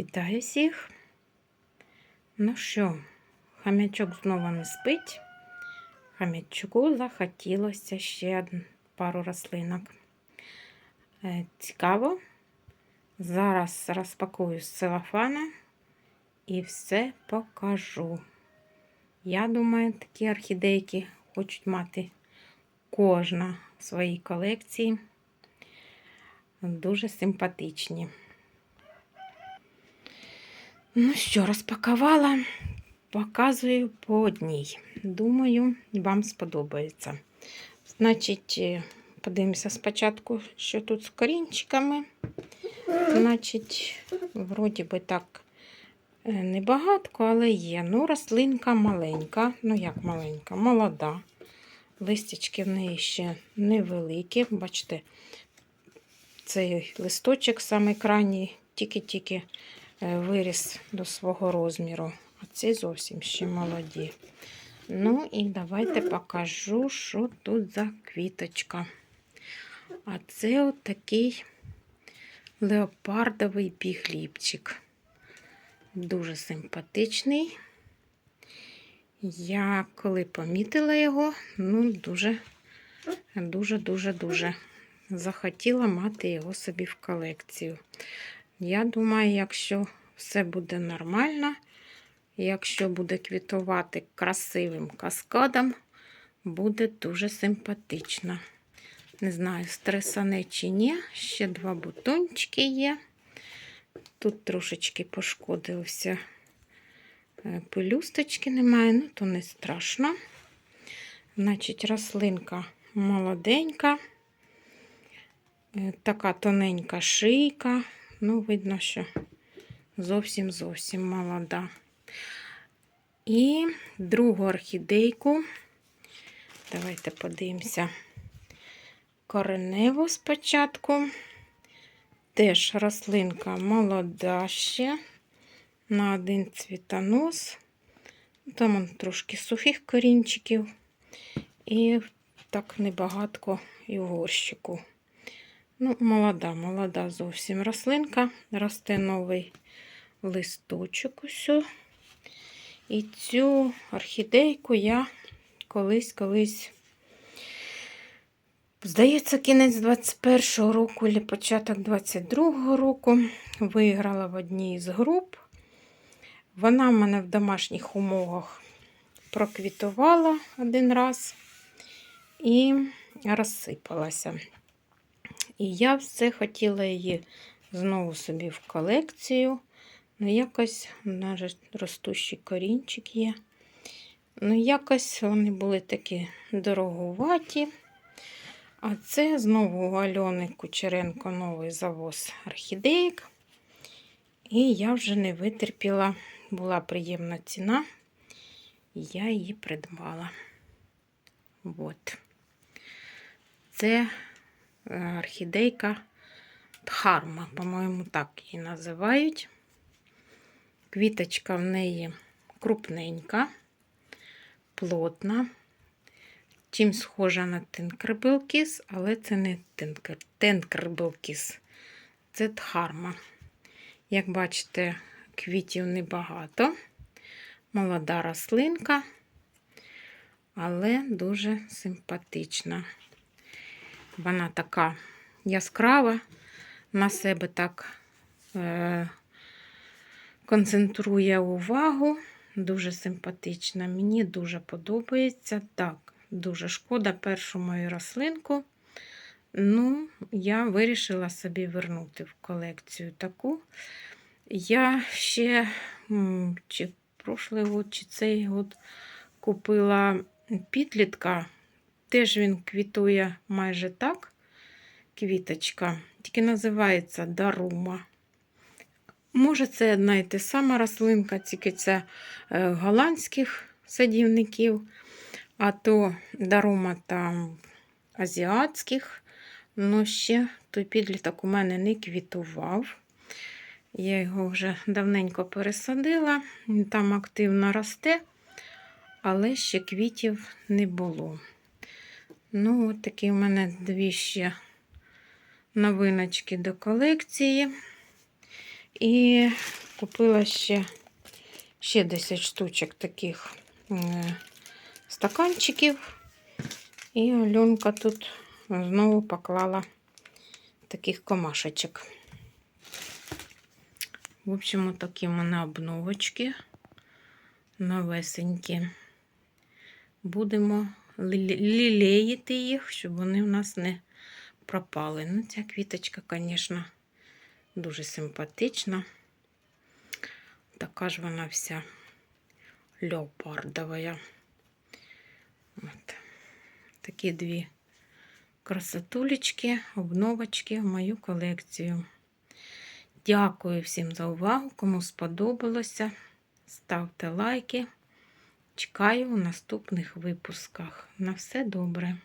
Вітаю всіх. Ну що, хам'ячок знову не спить. Хам'ячку захотілося ще пару рослинок. Е, Цікаво. Зараз розпакую з целофана і все покажу. Я думаю, такі орхідейки хочуть мати кожна в своїй колекції. Дуже симпатичні. Ну що, розпакувала, показую по одній. Думаю, вам сподобається. Значить, е, подивимося спочатку, що тут з корінчиками. Значить, вроді би так е, небагатко, але є. Ну, рослинка маленька. Ну, як маленька, молода. Листячки в неї ще невеликі. Бачите, цей листочок самий крайній, тільки-тільки виріс до свого розміру. А ці зовсім ще молоді. Ну і давайте покажу, що тут за квіточка. А це от такий леопардовий бігліпчик. Дуже симпатичний. Я коли помітила його, ну, дуже, дуже, дуже, дуже захотіла мати його собі в колекцію. Я думаю, якщо все буде нормально, якщо буде квітувати красивим каскадом, буде дуже симпатично. Не знаю, стресане чи ні. Ще два бутончики є. Тут трошечки пошкодився. е, Пелюсточки немає, ну то не страшно. Значить, рослинка молоденька, Е, така тоненька шийка. Ну, видно, що зовсім зовсім молода. І другу орхідейку. Давайте подивимося кореневу спочатку. Теж рослинка молода ще. На один цвітонос. Там он трошки сухих корінчиків. І так небагатко і горщику. Ну, молода, молода зовсім рослинка. Росте новий листочок усю. І цю орхідейку я колись-колись, здається, кінець 21-го року або початок 22-го року виграла в одній з груп. Вона в мене в домашніх умовах проквітувала один раз і розсипалася. І я все хотіла її знову собі в колекцію. Ну, якось навіть ростущий корінчик є. Ну, якось вони були такі дороговаті. А це знову у Альони Кучеренко новий завоз орхідеїк. І я вже не витерпіла, була приємна ціна, я її придбала. От. Це орхідейка Дхарма, по-моєму, так її називають. Квіточка в неї крупненька, плотна. Чим схожа на тенкербелкіс, але це не тенкер, тенкербелкіс, це дхарма. Як бачите, квітів небагато, молода рослинка, але дуже симпатична. Вона така яскрава, на себе так е, концентрує увагу. Дуже симпатична. Мені дуже подобається. Так, дуже шкода першу мою рослинку. Ну, я вирішила собі вернути в колекцію таку. Я ще чи прошлий год, чи цей год купила підлітка. Теж він квітує майже так. Квіточка, тільки називається Дарума. Може, це одна і та сама рослинка, тільки це е, голландських садівників, а то дарума там азіатських. Ну, ще той підліток у мене не квітував. Я його вже давненько пересадила, там активно росте, але ще квітів не було. Ну, от такі в мене дві ще новиночки до колекції. І Купила ще, ще 10 штучок таких е, стаканчиків. І Альонка тут знову поклала таких комашечок. В общем, такі в мене обновочки новесенькі. Будемо лілеїти їх, щоб вони в нас не пропали. Ну, ця квіточка, звісно, дуже симпатична. Така ж вона вся леопардова. Такі дві красотулечки, обновочки в мою колекцію. Дякую всім за увагу. Кому сподобалося, ставте лайки. Чекаю у наступних випусках. На все добре.